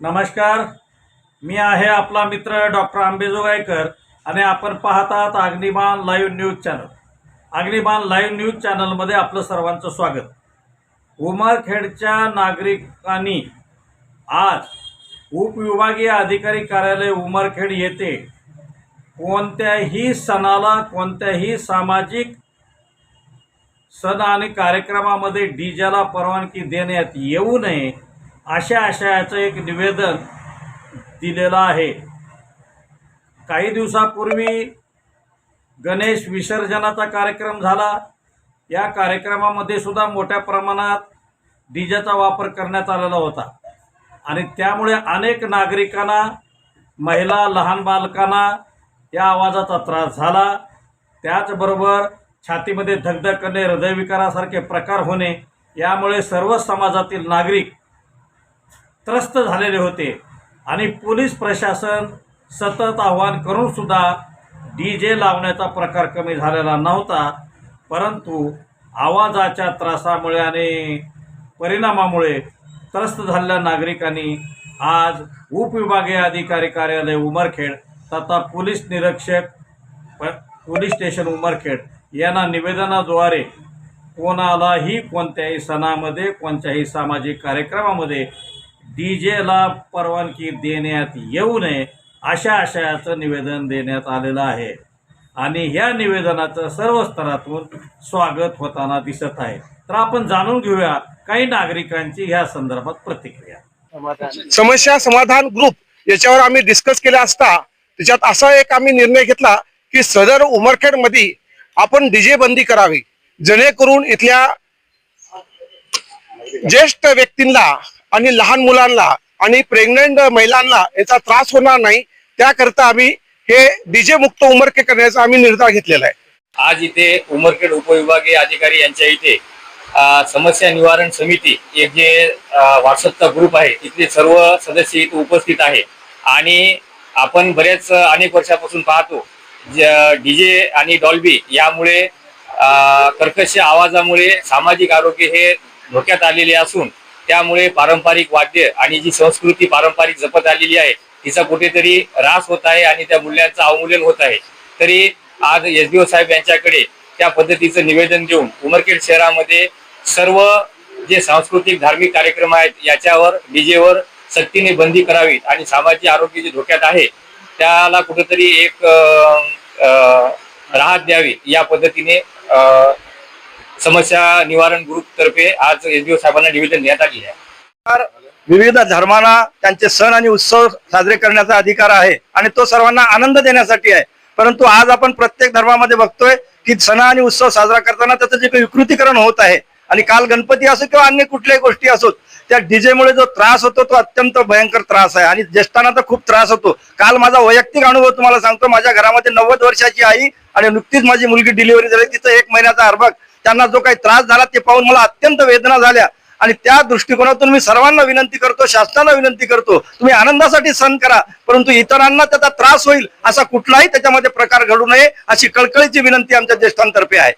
नमस्कार. मी आहे आपला मित्र डॉक्टर आंबेजोगाईकर आणि आपण पाहतात Agniban live news channel. Agniban live news चॅनलमध्ये आपलं सर्वांचं स्वागत. उमरखेडच्या नागरिकांनी आज उपविभागीय अधिकारी कार्यालय उमरखेड येथे कोणत्याही सणाला कोणत्याही सामाजिक सण आणि कार्यक्रमामध्ये डीजेला परवानगी देण्यात येऊ नये अशा आशयाचं एक निवेदन दिलेलं आहे. काही दिवसापूर्वी गणेश विसर्जनाचा कार्यक्रम झाला. या कार्यक्रमामध्ये सुद्धा मोठ्या प्रमाणात डीजेचा वापर करण्यात आलेला होता. आणि त्यामुळे अनेक नागरिकांना महिला लहान बालकांना या आवाजाचा त्रास झाला. त्याचबरोबर छातीमध्ये धगधग करणे हृदयविकारासारखे प्रकार होणे यामुळे सर्व समाजातील नागरिक त्रस्त झालेले होते. आणि पोलीस प्रशासन सतत आव्हान करूनसुद्धा डी जे लावण्याचा प्रकार कमी झालेला नव्हता. परंतु आवाजाच्या त्रासामुळे आणि परिणामामुळे त्रस्त झालेल्या नागरिकांनी आज उपविभागीय अधिकारी कार्यालय उमरखेड तथा पोलीस निरीक्षक प- पोलीस स्टेशन उमरखेड यांना निवेदनाद्वारे कोणालाही कोणत्याही सणामध्ये कोणत्याही सामाजिक कार्यक्रमामध्ये डी जेला परवानगी देण्यात येऊ नये अशा आशयाचं निवेदन देण्यात आलेलं आहे. आणि ह्या निवेदनाचं सर्व स्तरातून स्वागत होताना दिसत आहे. तर आपण जाणून घेऊया काही नागरिकांची ह्या संदर्भात प्रतिक्रिया. समस्या समाधान ग्रुप याच्यावर आम्ही डिस्कस केला असता त्याच्यात असा एक आम्ही निर्णय घेतला की सदर उमरखेडमध्ये आपण डीजे बंदी करावी. जेणेकरून इथल्या ज्येष्ठ व्यक्तींना आणि लहान मुलांना आणि प्रेग्नंट महिलांना याचा त्रास होणार नाही. त्याकरता आम्ही हे डीजे मुक्त उमरखेड करण्याचा आम्ही निर्धार घेतलेला आहे. आज इथे उमरखेड उपविभागीय अधिकारी यांच्या इथे समस्या निवारण समिती एक जे व्हॉट्सअपचा ग्रुप आहे तिथले सर्व सदस्य इथे उपस्थित आहे. आणि आपण बरेच अनेक वर्षापासून पाहतो डीजे आणि डॉल्बी यामुळे कर्कश आवाजामुळे सामाजिक आरोग्य हे धोक्यात आलेले असून त्यामुळे पारंपरिक वाद्य आणि जी संस्कृती पारंपरिक जपत आलेली आहे तिचा कुठेतरी ऱ्हास होत आहे आणि त्या मूल्यांचं अवमूल्यन होत आहे. तरी आज एस डी ओ साहेब यांच्याकडे त्या पद्धतीचं निवेदन देऊन उमरखेड शहरामध्ये सर्व जे सांस्कृतिक धार्मिक कार्यक्रम आहेत याच्यावर डीजेवर सक्तीने बंदी करावी आणि सामाजिक आरोग्य जे धोक्यात आहे त्याला कुठेतरी एक राहत द्यावी या पद्धतीने समस्या निवारण ग्रुप तर्फे आज एसडीओ साहेबांना निवेदन देण्यात आले आहे. विविध धर्मांना त्यांचे सण आणि उत्सव साजरे करण्याचा अधिकार आहे आणि तो सर्वांना आनंद देण्यासाठी आहे. परंतु आज आपण प्रत्येक धर्मामध्ये बघतोय की सण आणि उत्सव साजरा करताना त्याचं जे काही विकृतीकरण होत आहे आणि काल गणपती असो किंवा अन्य कुठल्याही गोष्टी असोत त्या डीजे मुळे जो त्रास होतो तो अत्यंत भयंकर त्रास आहे आणि ज्येष्ठांना तर खूप त्रास होतो. काल माझा वैयक्तिक अनुभव तुम्हाला सांगतो माझ्या घरामध्ये नव्वद वर्षाची आई आणि नुकतीच माझी मुलगी डिलिव्हरी झाली तिचं एक महिन्याचा अर्भक त्यांना जो काही त्रास झाला ते पाहून मला अत्यंत वेदना झाल्या. आणि त्या दृष्टिकोनातून मी सर्वांना विनंती करतो शासनाला विनंती करतो तुम्ही आनंदासाठी सण करा परंतु इतरांना त्याचा त्रास होईल असा कुठलाही त्याच्यामध्ये प्रकार घडू नये अशी कळकळीची विनंती आमच्या ज्येष्ठांतर्फे आहे.